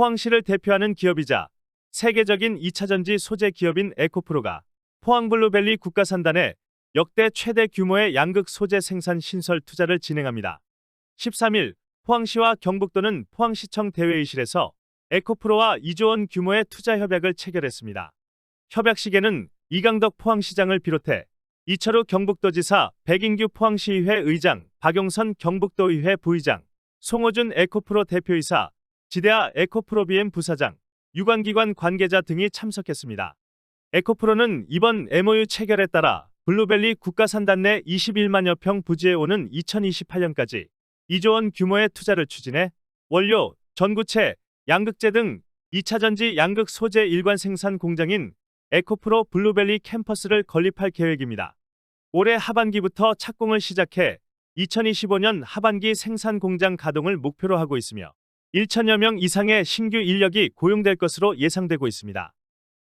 포항시를 대표하는 기업이자 세계적인 2차전지 소재 기업인 에코프로가 포항블루벨리 국가산단에 역대 최대 규모의 양극 소재 생산 신설 투자를 진행합니다. 13일 포항시와 경북도는 포항시청 대회의실에서 에코프로와 2조 원 규모의 투자 협약을 체결했습니다. 협약식에는 이강덕 포항시장을 비롯해 이철우 경북도지사, 백인규 포항시의회 의장, 박용선 경북도의회 부의장, 송호준 에코프로 대표이사, 지대아 에코프로 BM 부사장, 유관기관 관계자 등이 참석했습니다. 에코프로는 이번 MOU 체결에 따라 블루벨리 국가산단 내 21만여 평 부지에 오는 2028년까지 2조 원 규모의 투자를 추진해 원료, 전구체, 양극재 등 2차전지 양극 소재 일관 생산 공장인 에코프로 블루벨리 캠퍼스를 건립할 계획입니다. 올해 하반기부터 착공을 시작해 2025년 하반기 생산 공장 가동을 목표로 하고 있으며 1천여 명 이상의 신규 인력이 고용될 것으로 예상되고 있습니다.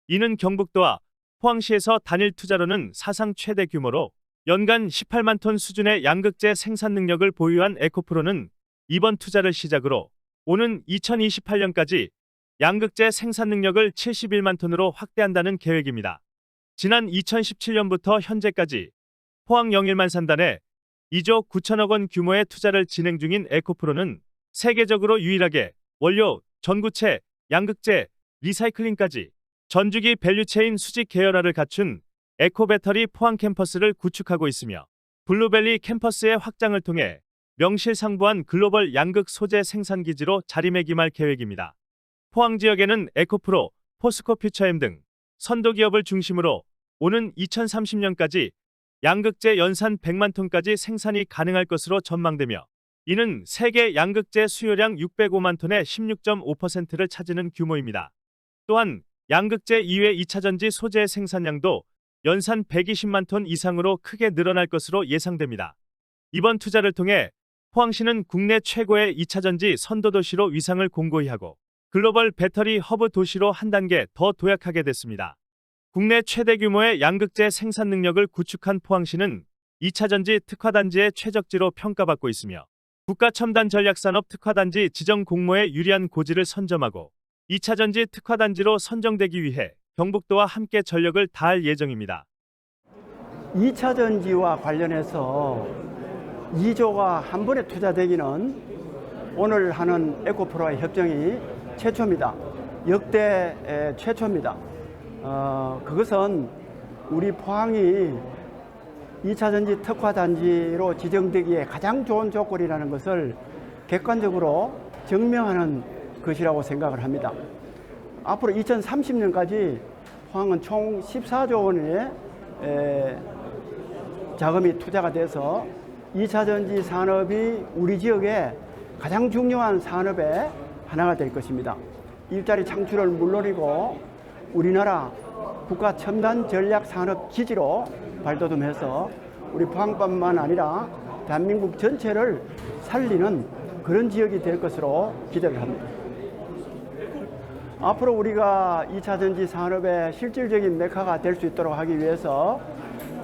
이는 경북도와 포항시에서 단일 투자로는 사상 최대 규모로 연간 18만 톤 수준의 양극재 생산 능력을 보유한 에코프로는 이번 투자를 시작으로 오는 2028년까지 양극재 생산 능력을 71만 톤으로 확대한다는 계획입니다. 지난 2017년부터 현재까지 포항 영일만 산단에 2조 9천억 원 규모의 투자를 진행 중인 에코프로는 세계적으로 유일하게 원료, 전구체, 양극재, 리사이클링까지 전주기 밸류체인 수직 계열화를 갖춘 에코배터리 포항 캠퍼스를 구축하고 있으며 블루벨리 캠퍼스의 확장을 통해 명실상부한 글로벌 양극 소재 생산 기지로 자리매김할 계획입니다. 포항 지역에는 에코프로, 포스코 퓨처엠 등 선도 기업을 중심으로 오는 2030년까지 양극재 연산 100만 톤까지 생산이 가능할 것으로 전망되며 이는 세계 양극재 수요량 605만 톤의 16.5%를 차지하는 규모입니다. 또한 양극재 이외 2차전지 소재 생산량도 연산 120만 톤 이상으로 크게 늘어날 것으로 예상됩니다. 이번 투자를 통해 포항시는 국내 최고의 2차전지 선도도시로 위상을 공고히 하고 글로벌 배터리 허브 도시로 한 단계 더 도약하게 됐습니다. 국내 최대 규모의 양극재 생산 능력을 구축한 포항시는 2차전지 특화단지의 최적지로 평가받고 있으며 국가 첨단 전략산업 특화단지 지정 공모에 유리한 고지를 선점하고 2차전지 특화단지로 선정되기 위해 경북도와 함께 전력을 다할 예정입니다. 2차 전지와 관련해서 2조가 한 번에 투자되기는 오늘 하는 에코프로와의 협정이 최초입니다. 역대 에, 최초입니다. 어, 그것은 우리 포항이 2차 전지 특화 단지로 지정되기에 가장 좋은 조건이라는 것을 객관적으로 증명하는 것이라고 생각을 합니다. 앞으로 2030년까지 포항은 총 14조 원의 에, 자금이 투자가 돼서 2차 전지 산업이 우리 지역의 가장 중요한 산업의 하나가 될 것입니다. 일자리 창출을 물론이고 우리나라 국가 첨단 전략 산업 기지로 발돋움해서 우리 포항뿐만 아니라 대한민국 전체를 살리는 그런 지역이 될 것으로 기대를 합니다. 앞으로 우리가 2차 전지 산업의 실질적인 메카가 될 수 있도록 하기 위해서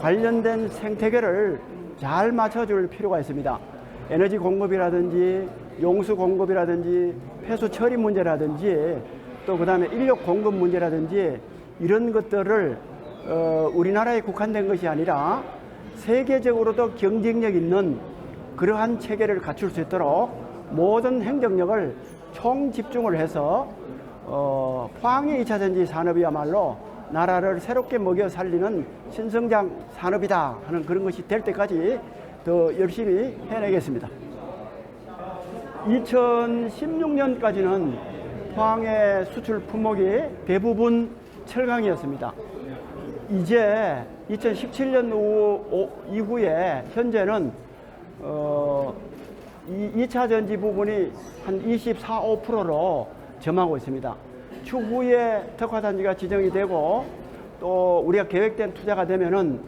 관련된 생태계를 잘 맞춰줄 필요가 있습니다. 에너지 공급이라든지 용수 공급이라든지 폐수 처리 문제라든지 또 그 다음에 인력 공급 문제라든지 이런 것들을 어, 우리나라에 국한된 것이 아니라 세계적으로도 경쟁력 있는 그러한 체계를 갖출 수 있도록 모든 행정력을 총 집중을 해서 어, 포항의 2차 전지 산업이야말로 나라를 새롭게 먹여 살리는 신성장 산업이다 하는 그런 것이 될 때까지 더 열심히 해내겠습니다. 2016년까지는 포항의 수출 품목이 대부분 철강이었습니다. 이제 2017년 이후에 현재는 어, 2차 전지 부분이 한 24, 5%로 점하고 있습니다. 추후에 특화단지가 지정이 되고 또 우리가 계획된 투자가 되면은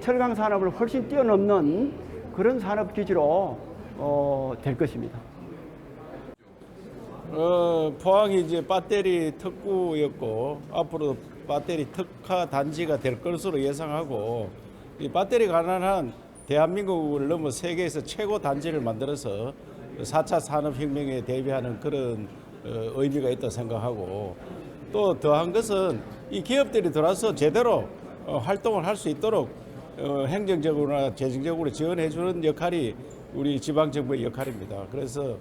철강 산업을 훨씬 뛰어넘는 그런 산업 기지로 어, 될 것입니다. 어, 포항이 이제 배터리 특구였고 앞으로 배터리 특화 단지가 될 것으로 예상하고 이 배터리 가난한 대한민국을 넘어 세계에서 최고 단지를 만들어서 4차 산업혁명에 대비하는 그런 어, 의미가 있다 생각하고 또 더한 것은 이 기업들이 들어와서 제대로 어, 활동을 할 수 있도록 어, 행정적으로나 재정적으로 지원해 주는 역할이 우리 지방 정부의 역할입니다. 그래서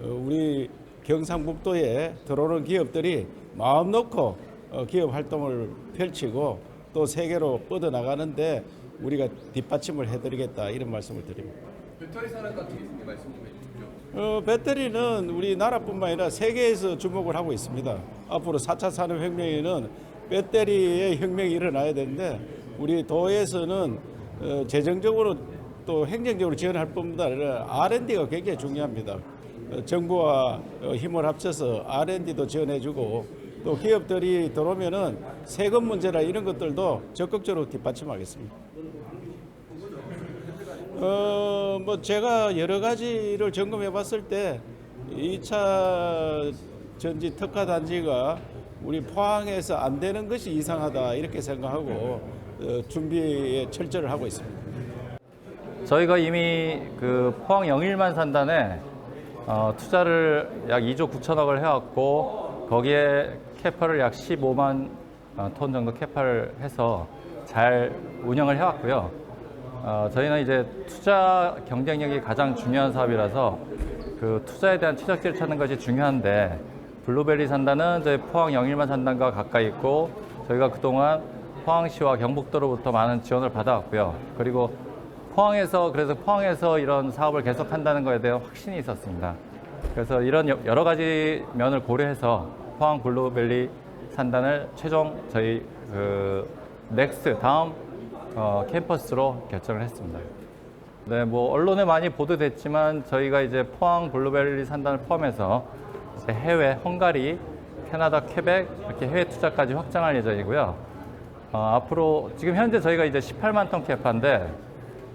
어, 우리 경상북도에 들어오는 기업들이 마음 놓고 어, 기업 활동을 펼치고 또 세계로 뻗어 나가는데 우리가 뒷받침을 해드리겠다 이런 말씀을 드립니다. 배터리 산업 같은 게 말씀 좀 해주십시오. 어, 배터리는 우리 나라뿐만 아니라 세계에서 주목을 하고 있습니다. 앞으로 4차 산업혁명에는 배터리의 혁명이 일어나야 되는데 우리 도에서는 어, 재정적으로 또 행정적으로 지원할 뿐만 아니라 R&D가 굉장히 중요합니다. 어, 정부와 어, 힘을 합쳐서 R&D도 지원해주고 또 기업들이 들어오면은 세금 문제나 이런 것들도 적극적으로 뒷받침하겠습니다. 어, 뭐 제가 여러 가지를 점검해 봤을 때 2차 전지 특화 단지가 우리 포항에서 안 되는 것이 이상하다 이렇게 생각하고 어, 준비에 철저를 하고 있습니다. 저희가 이미 그 포항 영일만 산단에 어, 투자를 약 2조 9천억을 해왔고 거기에 캐파를 약 15만 어, 톤 정도 캐파를 해서 잘 운영을 해왔고요. 어, 저희는 이제 투자 경쟁력이 가장 중요한 사업이라서 그 투자에 대한 최적지를 찾는 것이 중요한데 블루베리 산단은 저희 포항 영일만 산단과 가까이 있고 저희가 그동안 포항시와 경북도로부터 많은 지원을 받아왔고요. 그리고 포항에서 그래서 포항에서 이런 사업을 계속한다는 것에 대한 확신이 있었습니다. 그래서 이런 여- 여러 가지 면을 고려해서 포항 블루벨리 산단을 최종 저희 그 넥스 다음 어, 캠퍼스로 결정을 했습니다. 네, 뭐 언론에 많이 보도됐지만 저희가 이제 포항 블루베리 산단을 포함해서 해외 헝가리, 캐나다, 퀘벡 이렇게 해외 투자까지 확장할 예정이고요. 어, 앞으로 지금 현재 저희가 이제 18만 톤 캐파인데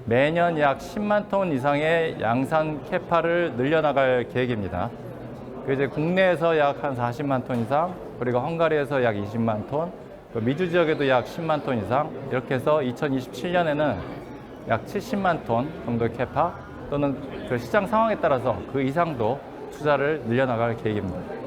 매년 약 10만 톤 이상의 양산 캐파를 늘려나갈 계획입니다. 그 이제 국내에서 약 한 40만 톤 이상, 그리고 헝가리에서 약 20만 톤, 그 미주 지역에도 약 10만 톤 이상, 이렇게 해서 2027년에는 약 70만 톤 정도의 캐파 또는 그 시장 상황에 따라서 그 이상도 투자를 늘려나갈 계획입니다.